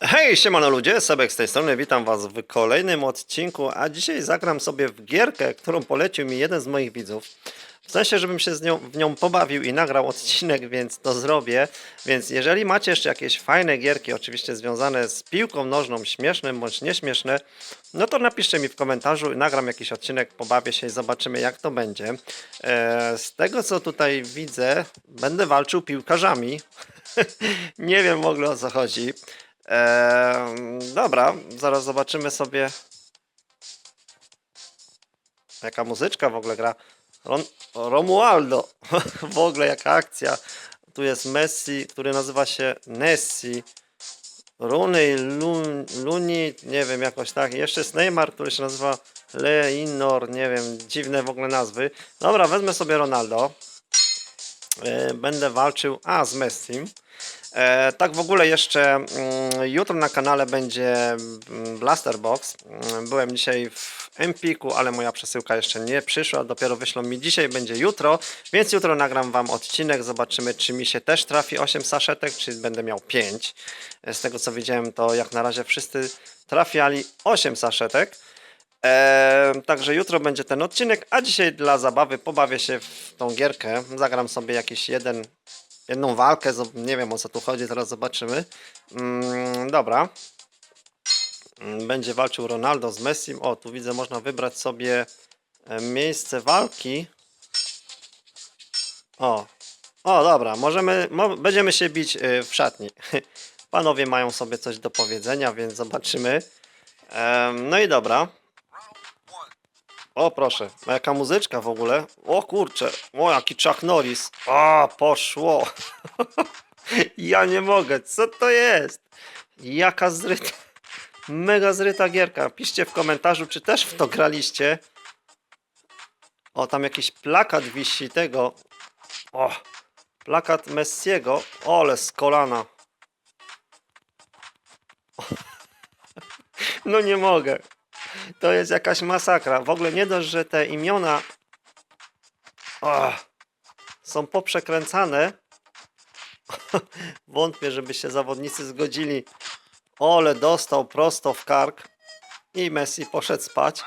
Hej, siemano ludzie, Sebek z tej strony, witam was w kolejnym odcinku, a dzisiaj zagram sobie w gierkę, którą polecił mi jeden z moich widzów. W sensie, żebym się z nią, w nią pobawił i nagrał odcinek, więc to zrobię. Więc jeżeli macie jeszcze jakieś fajne gierki, oczywiście związane z piłką nożną, śmieszne bądź nieśmieszne, no to napiszcie mi w komentarzu, nagram jakiś odcinek, pobawię się i zobaczymy jak to będzie. E, z tego co tutaj widzę, będę walczył piłkarzami. Nie wiem w ogóle o co chodzi. Eee, dobra, zaraz zobaczymy sobie. Jaka muzyczka w ogóle gra. Ron, Romualdo. w ogóle jaka akcja. Tu jest Messi, który nazywa się Nessi. Rooney, Lun, Luni, nie wiem, jakoś tak. Jeszcze jest Neymar, który się nazywa Leinor, nie wiem, dziwne w ogóle nazwy. Dobra, wezmę sobie Ronaldo. E, będę walczył, a z Messim. E, tak w ogóle jeszcze mm, jutro na kanale będzie mm, Blaster Box. Mm, Byłem dzisiaj w Empiku, ale moja przesyłka jeszcze nie przyszła, dopiero wyślą mi dzisiaj, będzie jutro, więc jutro nagram wam odcinek, zobaczymy czy mi się też trafi 8 saszetek, czy będę miał 5. Z tego co widziałem to jak na razie wszyscy trafiali 8 saszetek. Eee, także jutro będzie ten odcinek, a dzisiaj dla zabawy pobawię się w tą gierkę. Zagram sobie jakiś jeden, jedną walkę, nie wiem o co tu chodzi, zaraz zobaczymy. Mm, dobra. Mm, Będzie walczył Ronaldo z Messim. O, tu widzę, można wybrać sobie e, miejsce walki. O, o dobra, możemy, mo, będziemy się bić y, w szatni. Panowie mają sobie coś do powiedzenia, więc zobaczymy. Em, no i dobra. O proszę, a jaka muzyczka w ogóle? O kurczę, o jaki Chuck Norris. A, poszło. ja nie mogę, co to jest? Jaka zryta, mega zryta gierka. Piszcie w komentarzu, czy też w to graliście. O, tam jakiś plakat wisi tego. O, plakat Messiego. Ole, z kolana. No nie mogę. To jest jakaś masakra. W ogóle nie dość, że te imiona o, są poprzekręcane. Wątpię, żeby się zawodnicy zgodzili. Ole dostał prosto w kark i Messi poszedł spać.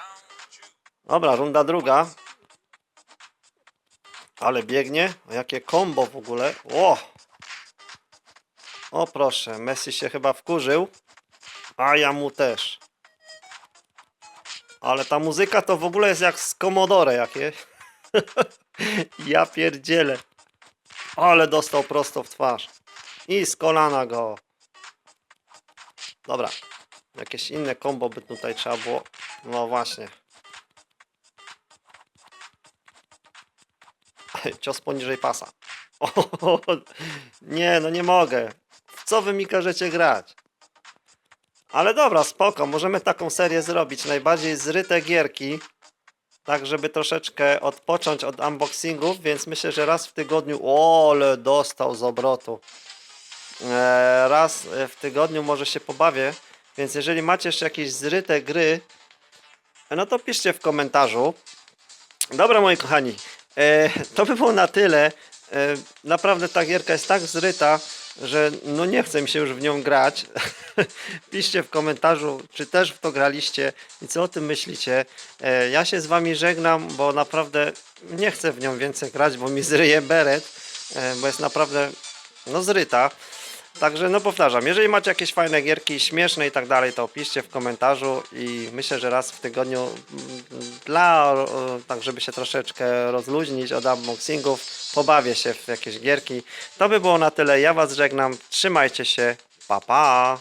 Dobra, runda druga. Ale biegnie. O, jakie kombo w ogóle. O! O proszę, Messi się chyba wkurzył. A ja mu też. Ale ta muzyka to w ogóle jest jak z Commodore jakieś. ja pierdzielę. Ale dostał prosto w twarz. I z kolana go. Dobra. Jakieś inne kombo by tutaj trzeba było. No właśnie. Cios poniżej pasa. Nie, no nie mogę. W co wy mi każecie grać? Ale dobra, spoko, możemy taką serię zrobić. Najbardziej zryte gierki, tak żeby troszeczkę odpocząć od unboxingów, więc myślę, że raz w tygodniu, o, ale dostał z obrotu. E, raz w tygodniu może się pobawię, więc jeżeli macie jeszcze jakieś zryte gry, no to piszcie w komentarzu. Dobra, moi kochani, e, to by było na tyle. E, naprawdę ta gierka jest tak zryta, że no nie chcę mi się już w nią grać. Piszcie w komentarzu, czy też w to graliście i co o tym myślicie. E, ja się z wami żegnam, bo naprawdę nie chcę w nią więcej grać, bo mi zryje beret, e, bo jest naprawdę no zryta. Także no powtarzam, jeżeli macie jakieś fajne gierki, śmieszne i tak dalej, to piszcie w komentarzu i myślę, że raz w tygodniu mm, dla, tak żeby się troszeczkę rozluźnić od unboxingów, pobawię się w jakieś gierki. To by było na tyle, ja was żegnam, trzymajcie się, pa pa!